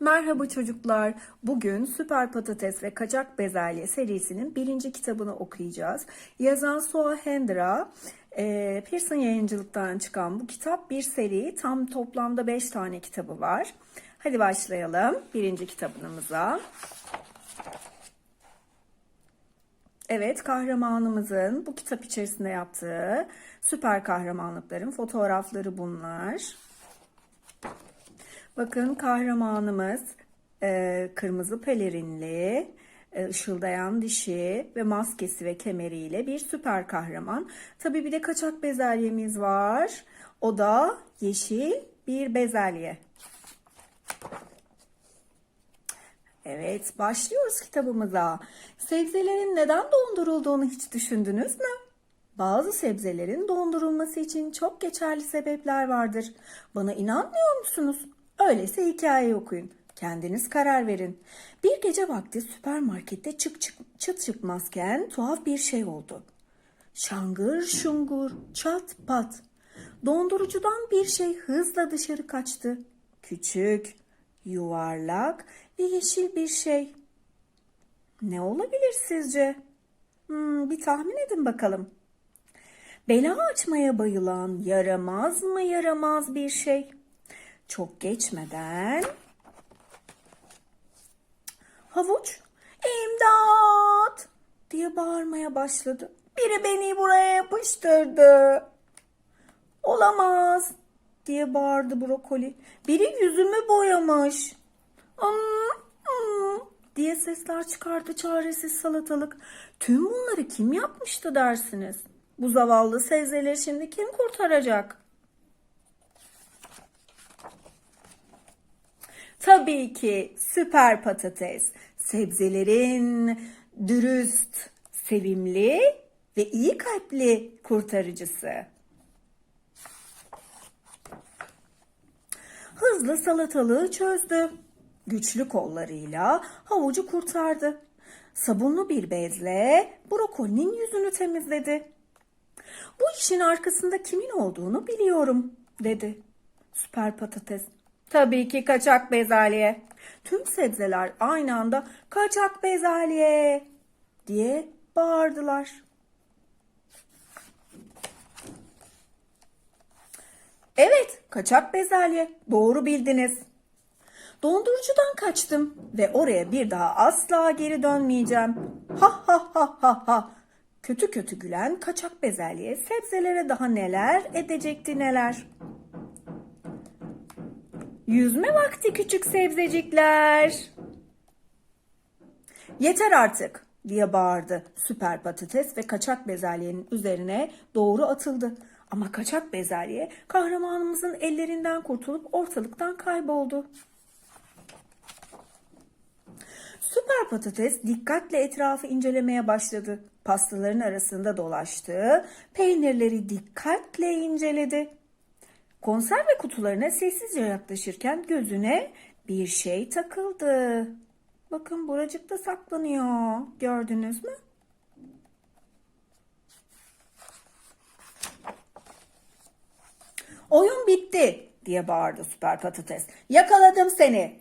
Merhaba çocuklar. Bugün Süper Patates ve Kaçak Bezelye serisinin birinci kitabını okuyacağız. Yazan Soa Hendra, e, Pearson yayıncılıktan çıkan bu kitap bir seri. Tam toplamda 5 tane kitabı var. Hadi başlayalım birinci kitabımıza. Evet, kahramanımızın bu kitap içerisinde yaptığı süper kahramanlıkların fotoğrafları bunlar. Bakın kahramanımız e, kırmızı pelerinli, e, ışıldayan dişi ve maskesi ve kemeriyle bir süper kahraman. Tabii bir de kaçak bezelyemiz var. O da yeşil bir bezelye. Evet, başlıyoruz kitabımıza. Sebzelerin neden dondurulduğunu hiç düşündünüz mü? Bazı sebzelerin dondurulması için çok geçerli sebepler vardır. Bana inanmıyor musunuz? Öyleyse hikaye okuyun. Kendiniz karar verin. Bir gece vakti süpermarkette çık çık çıt çıkmazken tuhaf bir şey oldu. Şangır şungur, çat pat. Dondurucudan bir şey hızla dışarı kaçtı. Küçük, yuvarlak ve yeşil bir şey. Ne olabilir sizce? Hmm, bir tahmin edin bakalım. Bela açmaya bayılan yaramaz mı yaramaz bir şey. Çok geçmeden havuç imdat diye bağırmaya başladı. Biri beni buraya yapıştırdı. Olamaz diye bağırdı brokoli. Biri yüzümü boyamış. Hmm, hmm diye sesler çıkardı çaresiz salatalık. Tüm bunları kim yapmıştı dersiniz? Bu zavallı sebzeleri şimdi kim kurtaracak? Tabii ki süper patates. Sebzelerin dürüst, sevimli ve iyi kalpli kurtarıcısı. Hızlı salatalığı çözdü. Güçlü kollarıyla havucu kurtardı. Sabunlu bir bezle brokolinin yüzünü temizledi. Bu işin arkasında kimin olduğunu biliyorum dedi. Süper patates. Tabii ki kaçak bezelye. Tüm sebzeler aynı anda kaçak bezelye diye bağırdılar. Evet, kaçak bezelye. Doğru bildiniz. Dondurucudan kaçtım ve oraya bir daha asla geri dönmeyeceğim. Ha ha ha ha ha. Kötü kötü gülen kaçak bezelye sebzelere daha neler edecekti neler. Yüzme vakti küçük sebzecikler. Yeter artık diye bağırdı süper patates ve kaçak bezelyenin üzerine doğru atıldı. Ama kaçak bezelye kahramanımızın ellerinden kurtulup ortalıktan kayboldu. Süper patates dikkatle etrafı incelemeye başladı. Pastaların arasında dolaştı, peynirleri dikkatle inceledi. Konserve kutularına sessizce yaklaşırken gözüne bir şey takıldı. Bakın buracıkta saklanıyor. Gördünüz mü? Oyun bitti diye bağırdı süper patates. Yakaladım seni.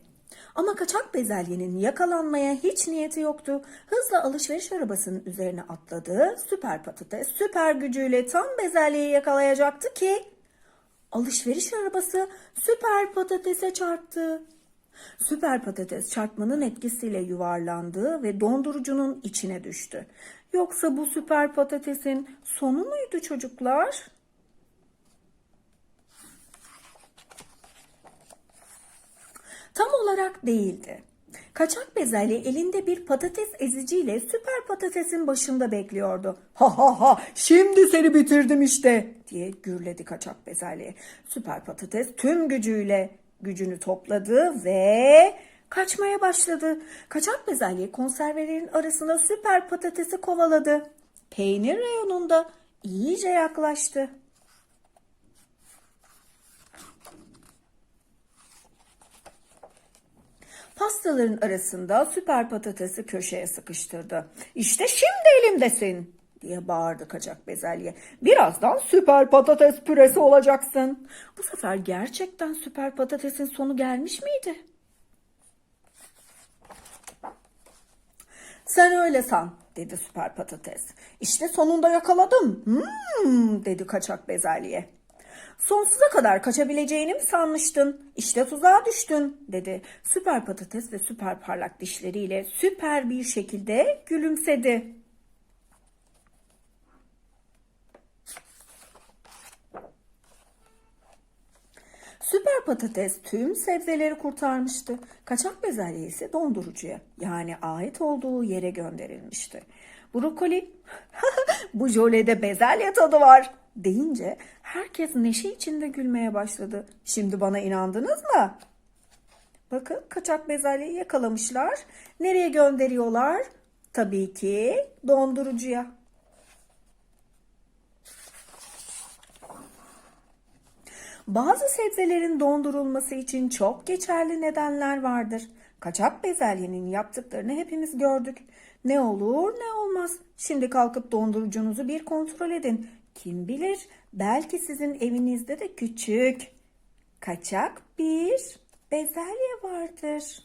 Ama kaçak bezelyenin yakalanmaya hiç niyeti yoktu. Hızla alışveriş arabasının üzerine atladı. Süper patates süper gücüyle tam bezelyeyi yakalayacaktı ki alışveriş arabası süper patatese çarptı. Süper patates çarpmanın etkisiyle yuvarlandı ve dondurucunun içine düştü. Yoksa bu süper patatesin sonu muydu çocuklar? Tam olarak değildi. Kaçak bezelye elinde bir patates eziciyle süper patatesin başında bekliyordu. Ha ha ha şimdi seni bitirdim işte diye gürledi kaçak bezelye. Süper patates tüm gücüyle gücünü topladı ve kaçmaya başladı. Kaçak bezelye konservelerin arasında süper patatesi kovaladı. Peynir reyonunda iyice yaklaştı. Pastaların arasında süper patatesi köşeye sıkıştırdı. İşte şimdi elimdesin diye bağırdı kaçak bezelye. Birazdan süper patates püresi olacaksın. Bu sefer gerçekten süper patatesin sonu gelmiş miydi? Sen öyle san dedi süper patates. İşte sonunda yakaladım. Hmm, dedi kaçak bezelye. Sonsuza kadar kaçabileceğini mi sanmıştın? İşte tuzağa düştün dedi. Süper patates ve süper parlak dişleriyle süper bir şekilde gülümsedi. Süper patates tüm sebzeleri kurtarmıştı. Kaçak bezelye ise dondurucuya yani ait olduğu yere gönderilmişti. Brokoli bu jölede bezelye tadı var deyince herkes neşe içinde gülmeye başladı. Şimdi bana inandınız mı? Bakın kaçak bezelyeyi yakalamışlar. Nereye gönderiyorlar? Tabii ki dondurucuya. Bazı sebzelerin dondurulması için çok geçerli nedenler vardır. Kaçak bezelyenin yaptıklarını hepimiz gördük. Ne olur ne olmaz. Şimdi kalkıp dondurucunuzu bir kontrol edin. Kim bilir belki sizin evinizde de küçük kaçak bir bezelye vardır.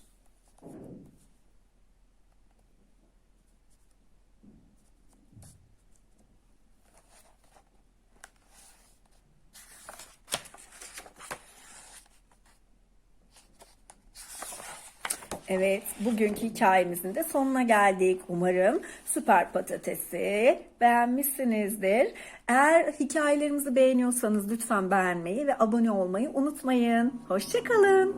Evet, bugünkü hikayemizin de sonuna geldik. Umarım süper patatesi beğenmişsinizdir. Eğer hikayelerimizi beğeniyorsanız lütfen beğenmeyi ve abone olmayı unutmayın. Hoşçakalın.